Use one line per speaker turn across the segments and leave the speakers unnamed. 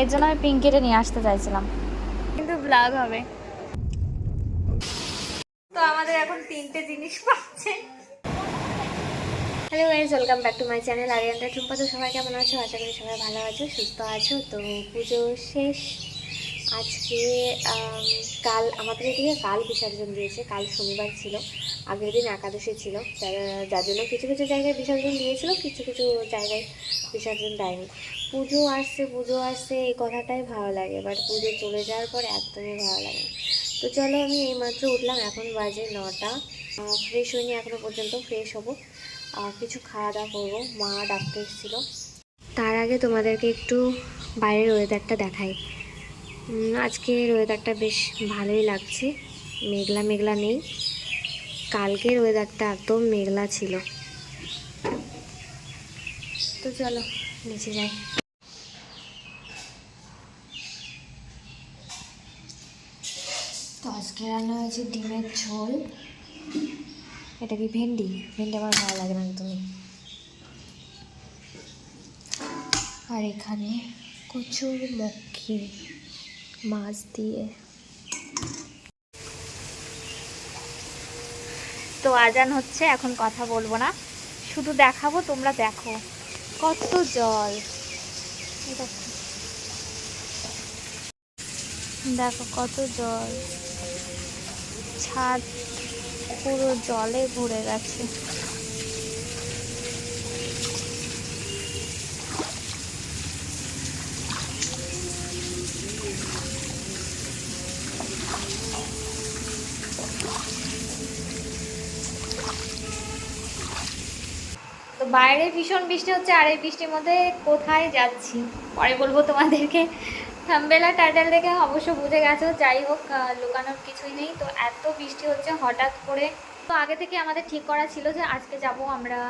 এর জন্য আমি পিঙ্কিটা নিয়ে আসতে চাইছিলাম। কিন্তু ব্লগ হবে। তো আমাদের এখন তিনটে জিনিস পাচ্ছে। Hello guys welcome back to my channel আরিয়ানটা Tumpa তো সবাই কেমন আছো? আশা করি সবাই ভালো আছো, সুস্থ আছো। তো পুজো শেষ। আজকে কাল আমাদের এদিকে কাল বিসর্জন দিয়েছে। কাল শনিবার ছিল, আগের দিন একাদশী ছিল। যার জন্য কিছু কিছু জায়গায় বিসর্জন দিয়েছিল, কিছু কিছু জায়গায় বিসর্জন দেয়নি। পুজো আসছে পুজো আসছে এই কথাটাই ভালো লাগে। বাট পুজো চলে যাওয়ার পর একদমই ভালো লাগে তো চলো আমি এইমাত্র উঠলাম এখন বাজে নটা। ফ্রেশ হইনি এখনও পর্যন্ত ফ্রেশ হব। কিছু খাওয়া দাওয়া করব। মা ডাকতে এসেছিল। তার আগে তোমাদেরকে একটু বাইরের ওয়েদারটা দেখাই। উম, আজকের ওয়েদারটা বেশ ভালোই লাগছে। মেঘলা মেঘলা নেই। কালকের ওয়েদারটা একদম মেঘলা ছিল। তো চলো নিচে যাই তো আজকে রান্না হয়েছে ডিমের ঝোল। এটা কি ভেন্ডি? ভেন্ডি আমার ভালো লাগে না একদমই। আর এখানে কচুর মক্কি মাছ দিয়ে। তো আজান হচ্ছে, এখন কথা বলব না। শুধু দেখাবো, তোমরা দেখো। কত জল। দেখো কত জল। ছাদ পুরো জলে ভরে গেছে। তো বাইরে ভীষণ বৃষ্টি হচ্ছে, আর এই বৃষ্টির মধ্যে কোথায় যাচ্ছি? পরে বলব তোমাদেরকে। থাম্বেলা টাইটেল দেখে অবশ্য বুঝে গেছো, যাই হোক লুকানোর কিছুই নেই। তো এত বৃষ্টি হচ্ছে হঠাৎ করে। তো আগে থেকে আমাদের ঠিক করা ছিল যে আজকে যাব আমরা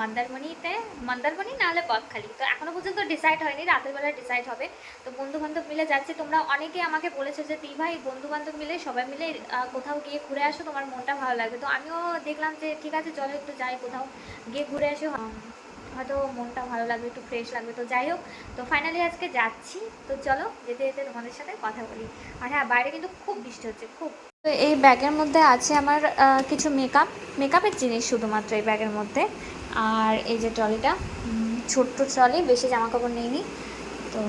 মন্দারমণিতে। মন্দারমণি নাহলে বকখালি। তো এখনও পর্যন্ত ডিসাইড হয়নি, রাতের বেলা ডিসাইড হবে। তো বন্ধু বান্ধব মিলে যাচ্ছি। তোমরা অনেকে আমাকে বলেছ যে তুই ভাই বন্ধু বান্ধব মিলে, সবাই মিলে কোথাও গিয়ে ঘুরে আসো, তোমার মনটা ভালো লাগবে। তো আমিও দেখলাম যে, ঠিক আছে, চলো একটু যাই কোথাও গিয়ে ঘুরে আসো। হয়তো মনটা ভালো লাগবে, একটু ফ্রেশ লাগবে। তো যাই হোক, তো ফাইনালি আজকে যাচ্ছি। তো চলো, যেতে যেতে তোমাদের সাথে কথা বলি। আর হ্যাঁ বাইরে কিন্তু খুব বৃষ্টি হচ্ছে, খুব। তো এই ব্যাগের মধ্যে আছে আমার কিছু মেকআপ মেকআপের জিনিস শুধুমাত্র এই ব্যাগের মধ্যে। আর এই যে ট্রলিটা ছোট্ট ট্রলি, বেশি জামা কাপড় নেইনি। তো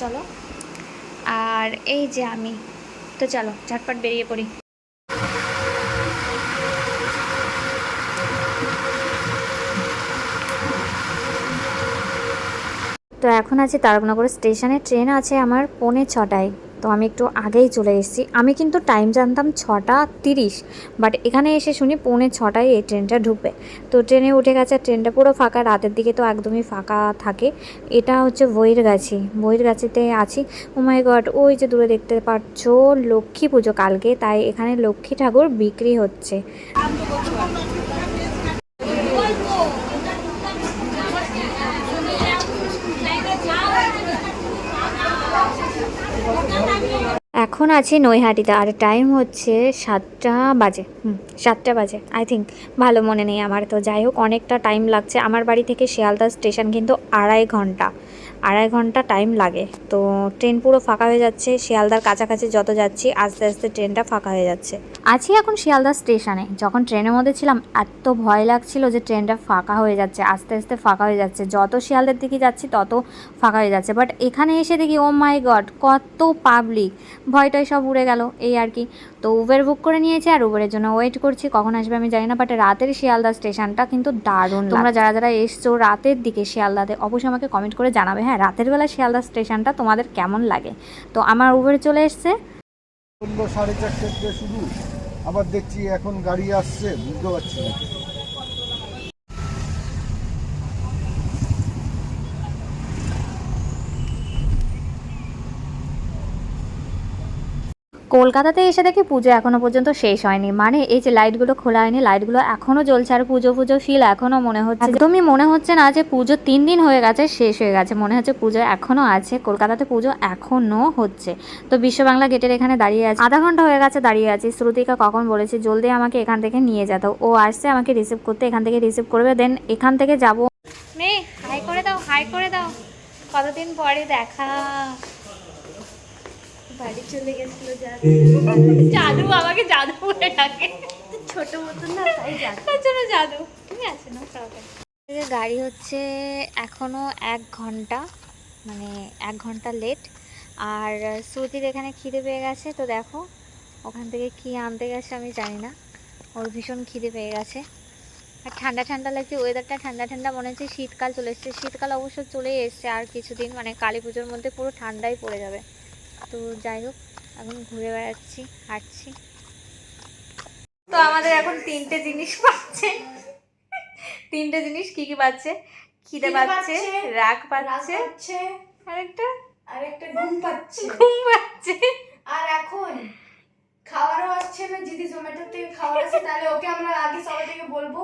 চলো। আর এই যে আমি, তো চলো, ঝটপট বেরিয়ে পড়ি। তো এখন আছি তারকনগর স্টেশনে। ট্রেন আছে আমার পৌনে ছটায়। তো আমি একটু আগেই চলে এসেছি। আমি কিন্তু টাইম জানতাম ছটা তিরিশ বাট এখানে এসে শুনি পৌনে ছটায় এই ট্রেনটা ঢুকবে। তো ট্রেনে উঠে গেছে, ট্রেনটা পুরো ফাঁকা, রাতের দিকে তো একদমই ফাঁকা থাকে। এটা হচ্ছে বইয়েরগাছি বইয়েরগাছিতে আছি। ও মাই গড ওই যে দূরে দেখতে পাচ্ছ লক্ষ্মী পুজো কালকে, তাই এখানে লক্ষ্মী ঠাকুর বিক্রি হচ্ছে। এখন আছি নৈহাটিতে, আর টাইম হচ্ছে সাতটা বাজে। হুম, সাতটা বাজে আই থিঙ্ক ভালো মনে নেই আমার, তো যাই হোক, অনেকটা টাইম লাগছে। আমার বাড়ি থেকে শিয়ালদা স্টেশন কিন্তু আড়াই ঘণ্টা। আড়াই ঘণ্টা টাইম লাগে। তো ট্রেন পুরো ফাঁকা হয়ে যাচ্ছে শিয়ালদার কাছাকাছি যত যাচ্ছি আস্তে আস্তে ট্রেনটা ফাঁকা হয়ে যাচ্ছে। আছি এখন শিয়ালদা স্টেশনে যখন ট্রেনের মধ্যে ছিলাম এত ভয় লাগছিল যে ট্রেনটা ফাঁকা হয়ে যাচ্ছে আস্তে আস্তে ফাঁকা হয়ে যাচ্ছে। যত শিয়ালদার দিকে যাচ্ছি তত ফাঁকা হয়ে যাচ্ছে। বাট এখানে এসে দেখি ও মাই গড কত পাবলিক ভয়টাই সব উড়ে গেল এই আর কি। তো উবের বুক করে নিয়েছি আর উবেরের জন্য ওয়েট করছি কখন আসবে আমি জানি না বাট রাতের শিয়ালদা স্টেশনটা কিন্তু দারুণ তোমরা যারা যারা এসছো রাতের দিকে শিয়ালদাতে অবশ্যই আমাকে কমেন্ট করে জানাবে হ্যাঁ? রাতের বেলা শিয়ালদা স্টেশনটা তোমাদের কেমন লাগে? তো আমার উবের চলে এসছে।
সাড়ে চারটে শুধু আবার দেখছি এখন গাড়ি আসছে, বুঝতে পারছি
কলকাতাতে এসে দেখি পুজো এখনও পর্যন্ত শেষ হয়নি। মানে এই যে লাইটগুলো খোলা হয়নি লাইটগুলো এখনও জ্বলছে আর পুজো পুজো ফিল এখনও মনে হচ্ছে একদমই মনে হচ্ছে না যে পুজো তিন দিন হয়ে গেছে, শেষ হয়ে গেছে। মনে হচ্ছে পুজো এখনও আছে, কলকাতাতে পুজো এখনও হচ্ছে। তো বিশ্ব বাংলা গেটের এখানে দাঁড়িয়ে আছে। আধা ঘণ্টা হয়ে গেছে দাঁড়িয়ে আছি। শ্রুতিকা কখন বলেছে, জলদি আমাকে এখান থেকে নিয়ে যেত। ও আসছে আমাকে রিসিভ করতে, এখান থেকে রিসিভ করবে দেন এখান থেকে যাব। হাই করে দাও হাই করে দাও। কতদিন পরে দেখা?
বাড়ি চলে গেছিল জাদু
আমাকে জাদু বলে ডাকে।
ছোট মতন না তাই জাদু
জাদু তুমি আছে না? গাড়ি হচ্ছে এখনও এক ঘণ্টা মানে এক ঘণ্টা লেট আর শ্রুতির এখানে খিদে পেয়ে গেছে তো দেখো ওখান থেকে কি আনতে গেছে আমি জানি না। ওর ভীষণ খিদে পেয়ে গেছে। আর ঠান্ডা ঠান্ডা লাগছে ওয়েদারটা ঠান্ডা ঠান্ডা মনে হচ্ছে শীতকাল চলে এসছে। শীতকাল অবশ্য চলে এসছে আর কিছুদিন মানে কালী পুজোর মধ্যে পুরো ঠান্ডাই পড়ে যাবে। তো যাই হোক এখন ঘুরে বেড়াচ্ছি হাঁটছি। তো আমাদের এখন তিনটে জিনিস পাচ্ছে। তিনটে জিনিস কি কি পাচ্ছে? খিদে পাচ্ছে রাগ পাচ্ছে আরেকটা?
আর একটা ঘুম পাচ্ছে।
ঘুম পাচ্ছে।
আর এখন খাবারও আসছে না যদি জোম্যাটো থেকে খাবার আসে তাহলে ওকে আমরা আগে সবাই থেকে বলব।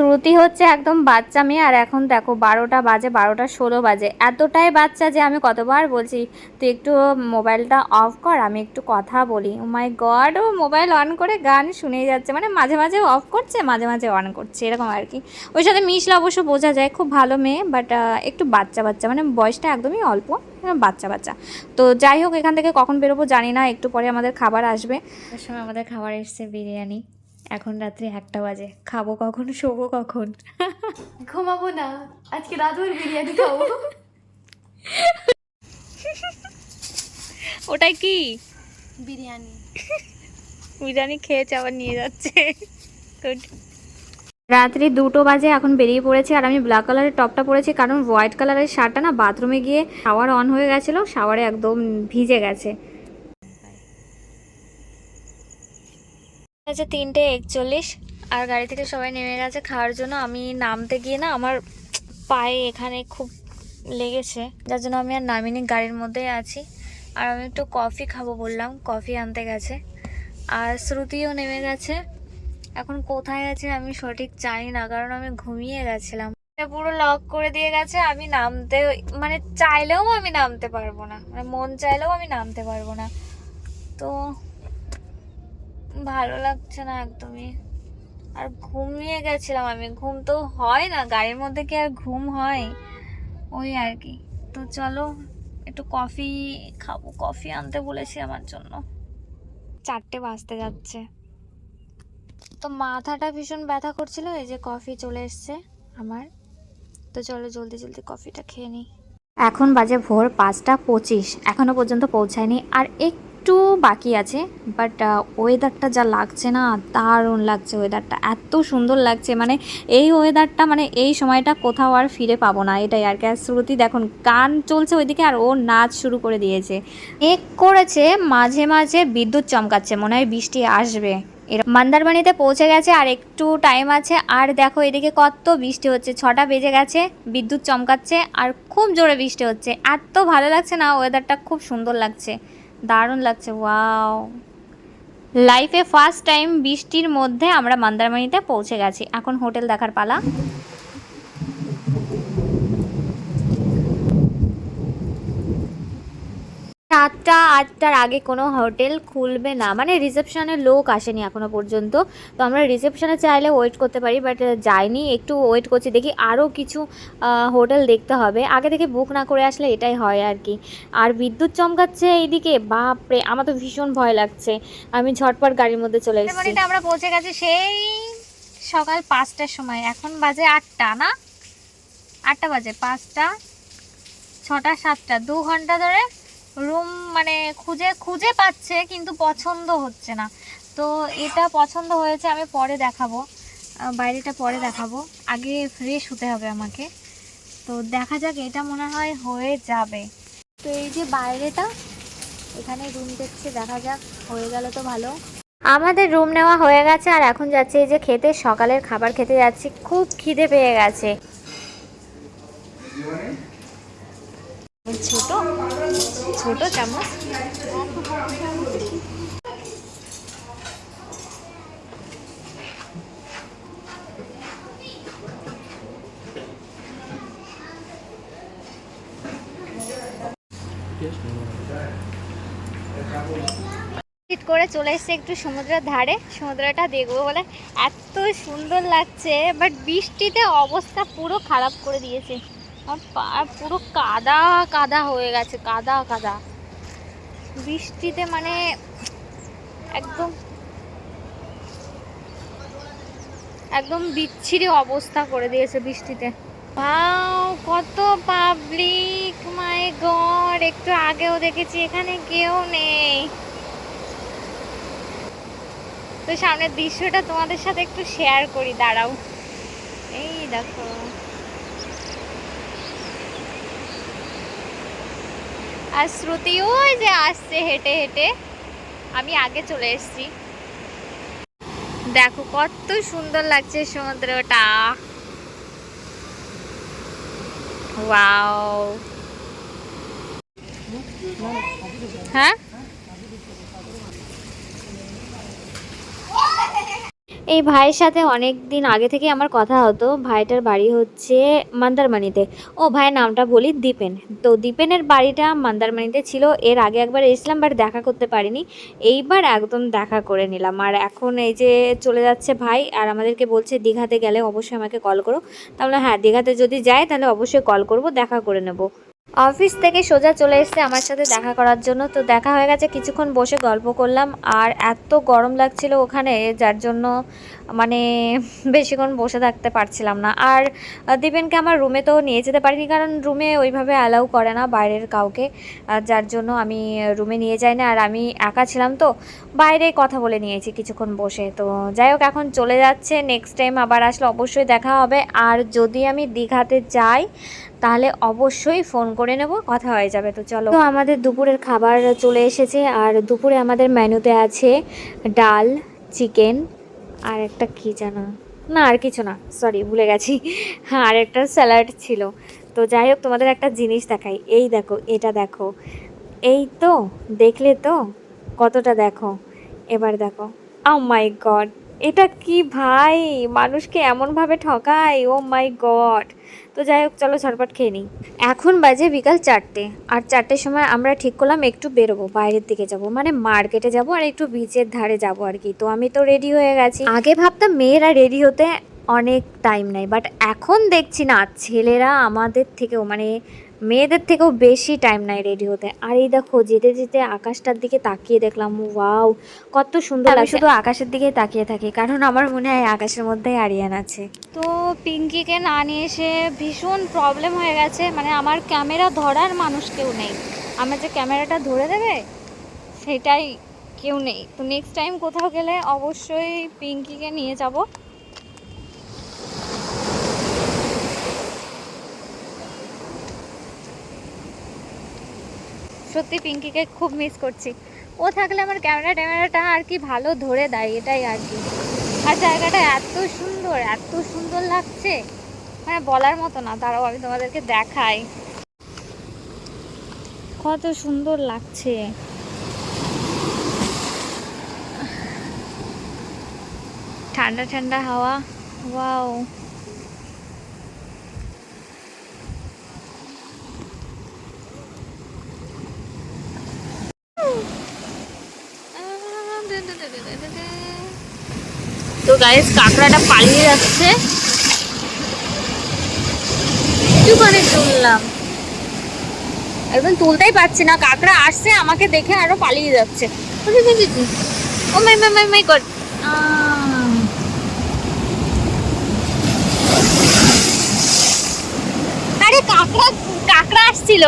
শ্রুতি হচ্ছে একদম বাচ্চা মেয়ে আর এখন দেখো বারোটা বাজে বারোটা ষোলো বাজে। এতটাই বাচ্চা যে আমি কতবার বলছি তুই একটু মোবাইলটা অফ কর আমি একটু কথা বলি। মাই গড ও মোবাইল অন করে গান শুনেই যাচ্ছে। মানে মাঝে মাঝে অফ করছে মাঝে মাঝে অন করছে এরকম আর কি। ওই সাথে মিশলে অবশ্য বোঝা যায় খুব ভালো মেয়ে বাট একটু বাচ্চা বাচ্চা। মানে বয়সটা একদমই অল্প হ্যাঁ, বাচ্চা বাচ্চা। তো যাই হোক এখান থেকে কখন বেরোবো জানি না একটু পরে আমাদের খাবার আসবে। সময় আমাদের খাবার এসছে বিরিয়ানি। এখন রাত্রি একটা বাজে। খাব কখন শোবো কখন?
ঘুমাবো না। আজকে রাতভর বিরিয়ানি খাব।
ওটাই কি?
বিরিয়ানি।
বিরিয়ানি খেয়েছে আবার নিয়ে যাচ্ছে। গুড রাত্রি দুটো বাজে এখন বেরিয়ে পড়েছে আর আমি ব্ল্যাক কালারের টপটা পরেছি কারণ হোয়াইট কালারের শার্টটা না বাথরুমে গিয়ে শাওয়ার অন হয়ে গেছিল শাওয়ারে একদম ভিজে গেছে। আছে তিনটে একচল্লিশ। আর গাড়ি থেকে সবাই নেমে গেছে খাওয়ার জন্য। আমি নামতে গিয়ে না আমার পায়ে এখানে খুব লেগেছে। যার জন্য আমি আর নামিনি, গাড়ির মধ্যেই আছি। আর আমি একটু কফি খাব বললাম, কফি আনতে গেছে। আর শ্রুতিও নেমে গেছে। এখন কোথায় আছে আমি সঠিক জানি না, কারণ আমি ঘুমিয়ে গেছিলাম। পুরো লক করে দিয়ে গেছে, আমি নামতে মানে চাইলেও আমি নামতে পারব না। মানে মন চাইলেও আমি নামতে পারব না। তো ভালো লাগছে না একদমই। আর ঘুমিয়ে গেছিলাম আমি। ঘুম তো হয় না গাড়ির মধ্যে কি আর ঘুম হয়? ওই আর কি। তো চলো একটু কফি খাব। কফি আনতে বলেছি আমার জন্য। চারটে বাজতে যাচ্ছে। তো মাথাটা ভীষণ ব্যথা করছিল এই যে কফি চলে এসছে আমার। তো চলো জলদি জলদি কফিটা খেয়ে নিই। এখন বাজে ভোর পাঁচটা পঁচিশ। এখনও পর্যন্ত পৌঁছায়নি। আর একটু বাকি আছে বাট ওয়েদারটা যা লাগছে না, দারুণ লাগছে ওয়েদারটা এত সুন্দর লাগছে মানে এই ওয়েদারটা মানে এই সময়টা কোথাও আর ফিরে পাবো না, এটাই আর কি। আর শ্রুতি, দেখুন, গান চলছে ওইদিকে আর ও নাচ শুরু করে দিয়েছে। এক করেছে, মাঝে মাঝে বিদ্যুৎ চমকাচ্ছে, মনে হয় বৃষ্টি আসবে। এর মন্দারমণিতে পৌঁছে গেছে আর একটু টাইম আছে, আর দেখো এদিকে কত বৃষ্টি হচ্ছে, ছটা বেজে গেছে, বিদ্যুৎ চমকাচ্ছে, আর খুব জোরে বৃষ্টি হচ্ছে। এত ভালো লাগছে না ওয়েদারটা খুব সুন্দর লাগছে। দারুণ লাগছে, ওয়াও। লাইফে ফার্স্ট টাইম বৃষ্টির মধ্যে আমরা মন্দারমণিতে পৌঁছে গেছি। এখন হোটেল দেখার পালা। সাতটা আটটার আগে কোনো হোটেল খুলবে না। মানে রিসেপশনে লোক আসেনি এখনও পর্যন্ত। তো আমরা রিসেপশনে চাইলে ওয়েট করতে পারি বাট যাইনি। একটু ওয়েট করছি দেখি আরও কিছু হোটেল দেখতে হবে। আগে থেকে বুক না করে আসলে এটাই হয় আর কি। আর বিদ্যুৎ চমকাচ্ছে এইদিকে বাপরে আমার তো ভীষণ ভয় লাগছে। আমি ঝটপট গাড়ির মধ্যে চলে এসেছি। আমরা পৌঁছে গেছি সেই সকাল পাঁচটার সময়। এখন বাজে আটটা না? আটটা বাজে পাঁচটা ছটা সাতটা দু ঘণ্টা ধরে রুম মানে খুঁজে খুঁজে পাচ্ছে কিন্তু পছন্দ হচ্ছে না। তো এটা পছন্দ হয়েছে, আমি পরে দেখাবো। বাইরেটা পরে দেখাবো। আগে ফ্রেশ হতে হবে আমাকে। তো দেখা যাক, এটা মনে হয় হয়ে যাবে। তো এই যে বাইরেটা, এখানে রুম দেখছে, দেখা যাক, হয়ে গেলে তো ভালো। আমাদের রুম নেওয়া হয়ে গেছে, আর এখন যাচ্ছে এই যে খেতে। সকালের খাবার খেতে যাচ্ছি, খুব খিদে পেয়ে গেছে। ছোট ছোট চামচ। করে চলে এসেছে একটু সমুদ্রের ধারে। সমুদ্রটা দেখব বলে এত সুন্দর লাগছে বাট বৃষ্টিতে অবস্থা পুরো খারাপ করে দিয়েছে। আমার পা পুরো কাদা কাদা হয়ে গেছে, কাদা কাদা। বৃষ্টিতে মানে একদম একদম বিচ্ছিরি অবস্থা করে দিয়েছে বৃষ্টিতে। ভাও কত পাবলিক মাই গড একটু আগেও দেখেছি, এখানে কেউ নেই। তো সামনের দৃশ্যটা তোমাদের সাথে একটু শেয়ার করি, দাঁড়াও। এই দেখো। আর শ্রুতি, ওই যে আসছে হেঁটে হেঁটে। আমি আগে চলে এসছি। দেখো কত সুন্দর লাগছে সমুদ্রটা। ওয়াও। হ্যাঁ? এই ভাইয়ের সাথে অনেক দিন আগে থেকে আমার কথা হতো। ভাইটার বাড়ি হচ্ছে মন্দারমানিতে ও ভাইয়ের নামটা বলি দীপেন। তো দীপেনের বাড়িটা মন্দারমানিতে ছিল। এর আগে একবার এসলাম বাট দেখা করতে পারিনি। এইবার একদম দেখা করে নিলাম। আর এখন এই যে চলে যাচ্ছে ভাই, আর আমাদেরকে বলছে দীঘাতে গেলে অবশ্যই আমাকে কল করো। তাহলে হ্যাঁ দীঘাতে যদি যাই তাহলে অবশ্যই কল করব, দেখা করে নেব। অফিস থেকে সোজা চলে এসছে আমার সাথে দেখা করার জন্য। তো দেখা হয়ে গেছে, কিছুক্ষণ বসে গল্প করলাম। আর এত গরম লাগছিল ওখানে, যার জন্য মানে বেশিক্ষণ বসে থাকতে পারছিলাম না। আর দিবেনকে আমার রুমে তো নিয়ে যেতে পারিনি কারণ রুমে ওইভাবে অ্যালাউ করে না বাইরের কাউকে। যার জন্য আমি রুমে নিয়ে যাই না। আর আমি একা ছিলাম তো, বাইরে কথা বলে নিয়েছি কিছুক্ষণ বসে। তো যাই হোক, এখন চলে যাচ্ছে। নেক্সট টাইম আবার আসলে অবশ্যই দেখা হবে। আর যদি আমি দীঘাতে যাই, তাহলে অবশ্যই ফোন করে নেব, কথা হয়ে যাবে। তো চলো। তো আমাদের দুপুরের খাবার চলে এসেছে। আর দুপুরে আমাদের মেনুতে আছে ডাল চিকেন আর একটা কী যেন না, আর কিছু না সরি ভুলে গেছি। হ্যাঁ আর একটা স্যালাড ছিল। তো যাই হোক, তোমাদের একটা জিনিস দেখাই। এই দেখো, এটা দেখো। এই তো, দেখলে তো কতটা দেখো। এবার দেখো। ও মাই গড এটা কি ভাই? মানুষকে এমনভাবে ঠকায়? ও মাই গড তো যাই হোক, চলো ঝটপট খেয়ে নিই। এখন বাজে বিকাল চারটে। আর চারটের সময় আমরা ঠিক করলাম একটু বেরোবো, বাইরের দিকে যাব। মানে মার্কেটে যাব আর একটু বিচের ধারে যাব আর কি। তো আমি তো রেডি হয়ে গেছি। আগে ভাবতাম মেয়েরা রেডি হতে অনেক টাইম নেয় বাট এখন দেখছি না, ছেলেরা আমাদের থেকেও মানে মেয়েদের থেকেও বেশি টাইম নেয় রেডি হতে। আর এই দেখো যেতে যেতে আকাশটার দিকে তাকিয়ে দেখলাম ওয়াও কত সুন্দর আমি শুধু আকাশের দিকে তাকিয়ে থাকি কারণ আমার মনে হয় আকাশের মধ্যেই আরিয়ান আছে। তো পিঙ্কিকে না নিয়ে এসে ভীষণ প্রবলেম হয়ে গেছে মানে আমার ক্যামেরা ধরার মানুষ কেউ নেই। আমার যে ক্যামেরাটা ধরে দেবে সেটাই কেউ নেই। তো নেক্সট টাইম কোথাও গেলে অবশ্যই পিঙ্কিকে নিয়ে যাব। সত্যি পিঙ্কিকে খুব মিস করছি। ও থাকলে আমার ক্যামেরা ট্যামেরাটা আর কি ভালো ধরে দেয়, এটাই আর কি। আর জায়গাটা এত সুন্দর এত সুন্দর লাগছে। মানে বলার মতো না, দাঁড়াও আমি তোমাদেরকে দেখাই। কত সুন্দর লাগছে। ঠান্ডা ঠান্ডা হাওয়া, ওয়াও। তো গায়ে কাঁকড়াটা পালিয়ে যাচ্ছে একটুখানি তুললাম একদম তুলতেই পারছি না কাঁকড়া আসছে আমাকে দেখে আরও পালিয়ে যাচ্ছে ও মাই মাই মাই মাই আরে কাঁকড়া কাঁকড়া আসছিল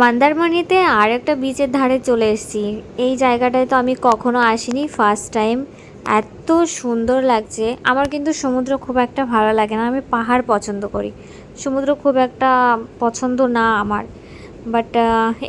মন্দারমণিতে আর একটা বিচের ধারে চলে এসেছি। এই জায়গাটায় তো আমি কখনো আসিনি ফার্স্ট টাইম এত সুন্দর লাগছে। আমার কিন্তু সমুদ্র খুব একটা ভালো লাগে না, আমি পাহাড় পছন্দ করি। সমুদ্র খুব একটা পছন্দ না আমার। বাট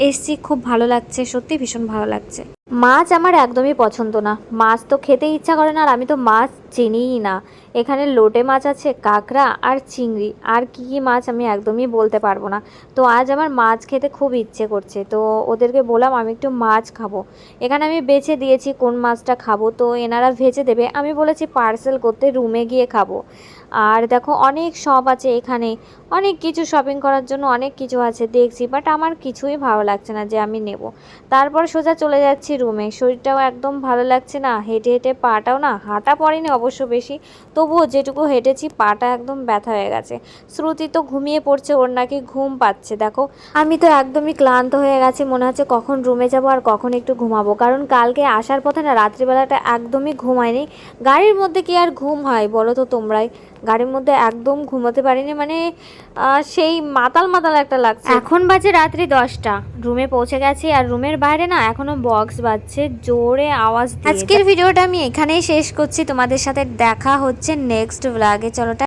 এসছি, খুব ভালো লাগছে, সত্যি ভীষণ ভালো লাগছে। মাছ আমার একদমই পছন্দ না। মাছ তো খেতে ইচ্ছা করে না, আর আমি তো মাছ চিনিই না। এখানে লোটে মাছ আছে, কাঁকড়া আর চিংড়ি। আর কি কি মাছ আমি একদমই বলতে পারব না। তো আজ আমার মাছ খেতে খুব ইচ্ছে করছে। তো ওদেরকে বললাম আমি একটু মাছ খাব। এখানে আমি বেছে দিয়েছি কোন মাছটা খাব। তো এনারা ভেজে দেবে। আমি বলেছি পার্সেল করতে রুমে গিয়ে খাব। আর দেখো অনেক শপ আছে এখানে। অনেক কিছু শপিং করার জন্য অনেক কিছু আছে দেখছি বাট আমার কিছুই ভালো লাগছে না যে আমি নেব। তারপর সোজা চলে যাচ্ছি রুমে শরীরটাও একদম ভালো লাগছে না, হেঁটে হেঁটে পাটাও না, হাঁটা পড়েনি অবশ্য বেশি, তবুও যেটুকু হেঁটেছি পাটা একদম ব্যথা হয়ে গেছে। শ্রুতি তো ঘুমিয়ে পড়ছে, ওর নাকি ঘুম পাচ্ছে, দেখো। আমি তো একদমই ক্লান্ত হয়ে গেছি, মনে হচ্ছে কখন রুমে যাব আর কখন একটু ঘুমাবো, কারণ কালকে আসার পথে না রাত্রিবেলাটা একদমই ঘুমায়নি। গাড়ির মধ্যে কি আর ঘুম হয় বলো তো তোমরাই? গাড়ির মধ্যে একদম ঘুমোতে পারিনি মানে সেই মাতাল মাতাল একটা লাগছে। এখন বাজে রাত্রি দশটা। রুমে পৌঁছে গেছি আর রুমের বাইরে না এখনও বক্স বাজছে জোরে আওয়াজ আজকের ভিডিওটা আমি এখানেই শেষ করছি। তোমাদের সাথে দেখা হচ্ছে নেক্সট ব্লগে চলো